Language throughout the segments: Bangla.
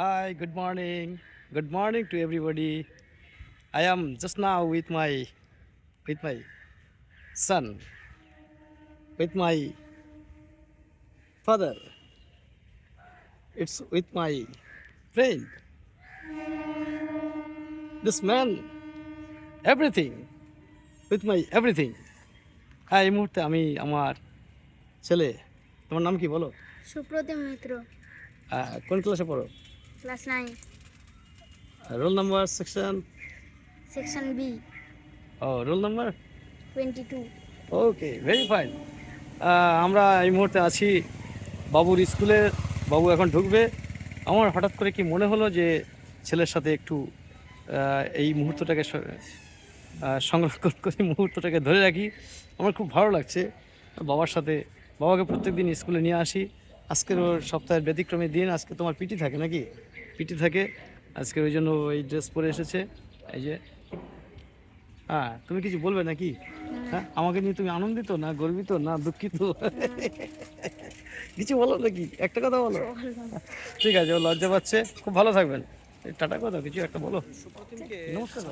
Hi, good morning. Good morning to everybody. I am just now with my with my son, with my father. It's with my friend. This man, everything, with my everything. হ্যাঁ এই মুহূর্তে আমি আমার ছেলে তোমার নাম কি বলো সুপ্রতিম মিত্র আহ, কোন ক্লাসে পড়ো class nine roll number section section B ও roll number twenty two okay very fine আমরা এই মুহূর্তে আছি বাবুর স্কুলে। বাবু এখন ঢুকবে। আমার হঠাৎ করে কি মনে হলো যে ছেলের সাথে একটু এই মুহূর্তটাকে সংরক্ষণ করে মুহূর্তটাকে ধরে রাখি। আমার খুব ভালো লাগছে। বাবার সাথে বাবাকে প্রত্যেক দিন স্কুলে নিয়ে আসি। আজকের ওর সপ্তাহের ব্যতিক্রমী দিন আজকে তোমার পিটি থাকে নাকি? পিটি থাকে। আজকে ওই জন্য ওই ড্রেস পরে এসেছে। এই যে। হ্যাঁ তুমি কিছু বলবে নাকি? হ্যাঁ আমাকে নিয়ে তুমি আনন্দিত না গর্বিত না দুঃখিত? কিছু বলো নাকি? একটা কথা বলো। ঠিক আছে ও লজ্জা পাচ্ছে। খুব ভালো থাকবেন। এই টাটা কথা কিছু একটা বলো। নমস্কার।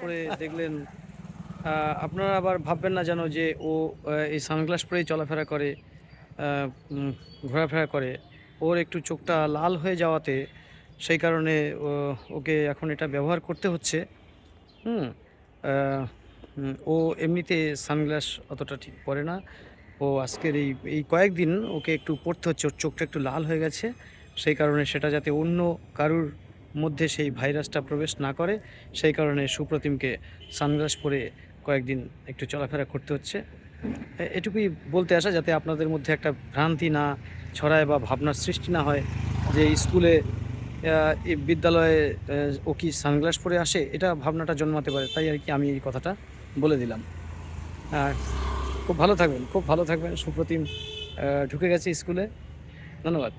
পরে দেখলেন আপনারা আবার ভাববেন না যেন যে ও এই সানগ্লাস পরেই চলাফেরা করে। ঘোরাফেরা করে। ওর একটু চোখটা লাল হয়ে যাওয়াতে সেই কারণে ওকে এখন এটা ব্যবহার করতে হচ্ছে। হুম ও এমনিতে সানগ্লাস অতটা ঠিক পরে না। ও আজকের এই এই কয়েকদিন ওকে একটু পড়তে হচ্ছে। ওর চোখটা একটু লাল হয়ে গেছে। সেই কারণে সেটা যাতে অন্য কারুর মধ্যে সেই ভাইরাসটা প্রবেশ না করে, সেই কারণে সুপ্রতিমকে সানগ্লাস পরে কয়েকদিন একটু চলাফেরা করতে হচ্ছে। এটুকুই বলতে আসা যাতে আপনাদের মধ্যে একটা ভ্রান্তি না ছড়ায় বা ভাবনার সৃষ্টি না হয় যে স্কুলে বিদ্যালয়ে ও কি সানগ্লাস পরে আসে, এটা ভাবনাটা জন্মাতে পারে। তাই আর কি আমি এই কথাটা বলে দিলাম। খুব ভালো থাকবেন, খুব ভালো থাকবেন। সুপ্রতিম ঢুকে গেছে স্কুলে। ধন্যবাদ।